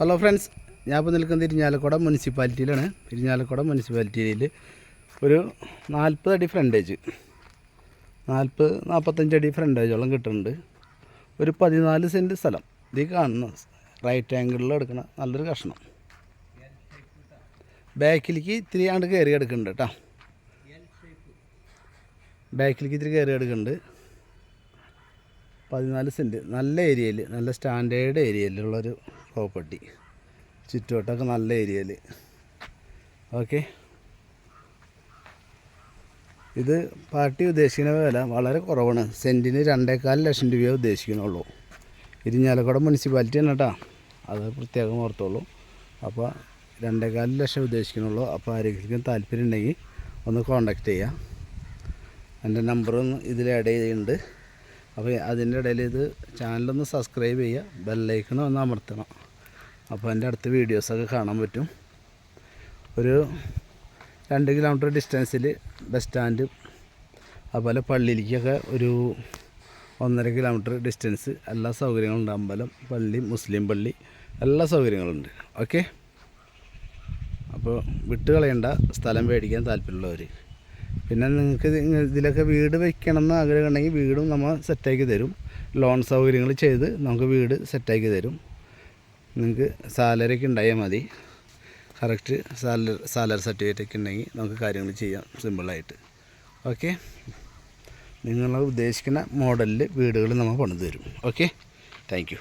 Hello friends ഞാൻ ഇപ്പോൾ നിൽക്കുന്നത് ഇരിഞ്ഞാലക്കുട മുനിസിപ്പാലിറ്റിയിലാണ്. ഇരിഞ്ഞാലക്കുട മുനിസിപ്പാലിറ്റിയിൽ ഒരു നാൽപ്പത് അടി ഫ്രണ്ടേജ് നാൽപ്പത് നാൽപ്പത്തഞ്ച് അടി ഫ്രണ്ടേജോളം കിട്ടുന്നുണ്ട്. ഒരു പതിനാല് സെന്റ് സ്ഥലം. ഇത് കാണുന്ന റൈറ്റ് ആംഗിളിൽ എടുക്കണ നല്ലൊരു കഷ്ണം. ബാക്കിലേക്ക് ഇത്തിരി ആണ്ട് കയറി എടുക്കുന്നുണ്ട് കേട്ടോ. ബാക്കിലേക്ക് ഇത്തിരി കയറി എടുക്കുന്നുണ്ട്. പതിനാല് സെന്റ് നല്ല ഏരിയയിൽ നല്ല സ്റ്റാൻഡേർഡ് ഏരിയയിലുള്ളൊരു പ്രോപ്പർട്ടി ചുറ്റുവട്ടമൊക്കെ നല്ല ഏരിയയിൽ ഓക്കെ. ഇത് പാർട്ടി ഉദ്ദേശിക്കുന്ന വില വളരെ കുറവാണ്. സെന്റിന് രണ്ടേകാൽ ലക്ഷം രൂപയെ ഉദ്ദേശിക്കുന്നുള്ളൂ. ഇരിഞ്ഞാലക്കുട മുനിസിപ്പാലിറ്റി തന്നെ കേട്ടോ അത് പ്രത്യേകം ഓർത്തോളൂ. അപ്പോൾ രണ്ടേകാൽ ലക്ഷം ഉദ്ദേശിക്കുന്നുള്ളൂ. അപ്പോൾ ആരെങ്കിലും താല്പര്യം ഉണ്ടെങ്കിൽ ഒന്ന് കോണ്ടാക്ട് ചെയ്യാം. എന്റെ നമ്പറൊന്ന് ഇതിൽ ആഡ് ചെയ്തിട്ടുണ്ട്. അപ്പോൾ അതിന്റെ ഇടയിൽ ഇത് ചാനലൊന്ന് സബ്സ്ക്രൈബ് ചെയ്യുക. ബെല്ലൈക്കണം ഒന്ന് അമർത്തണം. അപ്പോൾ എന്റെ അടുത്ത വീഡിയോസൊക്കെ കാണാൻ പറ്റും. ഒരു രണ്ട് കിലോമീറ്റർ ഡിസ്റ്റൻസിൽ ബസ് സ്റ്റാൻഡ് അതുപോലെ പള്ളിയിലേക്കൊക്കെ ഒരു ഒന്നര കിലോമീറ്റർ ഡിസ്റ്റൻസ് എല്ലാ സൗകര്യങ്ങളുണ്ട്. അമ്പലം പള്ളി മുസ്ലിം പള്ളി എല്ലാ സൗകര്യങ്ങളുണ്ട്. ഓക്കെ അപ്പോൾ വിട്ട് കളയേണ്ട സ്ഥലം മേടിക്കാൻ താല്പര്യമുള്ളവർ പിന്നെ നിങ്ങൾക്ക് ഇത് ഇതിലൊക്കെ വീട് വയ്ക്കണം എന്ന് ആഗ്രഹമുണ്ടെങ്കിൽ വീടും നമ്മൾ സെറ്റാക്കി തരും. ലോൺ സൗകര്യങ്ങൾ ചെയ്ത് നമുക്ക് വീട് സെറ്റാക്കി തരും. നിങ്ങൾക്ക് സാലറി ഒക്കെ ഉണ്ടായാൽ മതി. കറക്റ്റ് സാലറി സാലറി സർട്ടിഫിക്കറ്റ് ഒക്കെ ഉണ്ടെങ്കിൽ നമുക്ക് കാര്യങ്ങൾ ചെയ്യാം സിമ്പിളായിട്ട് ഓക്കെ നിങ്ങൾ ഉദ്ദേശിക്കുന്ന മോഡലിൽ വീടുകൾ നമ്മൾ പണിത് തരും. Okay thank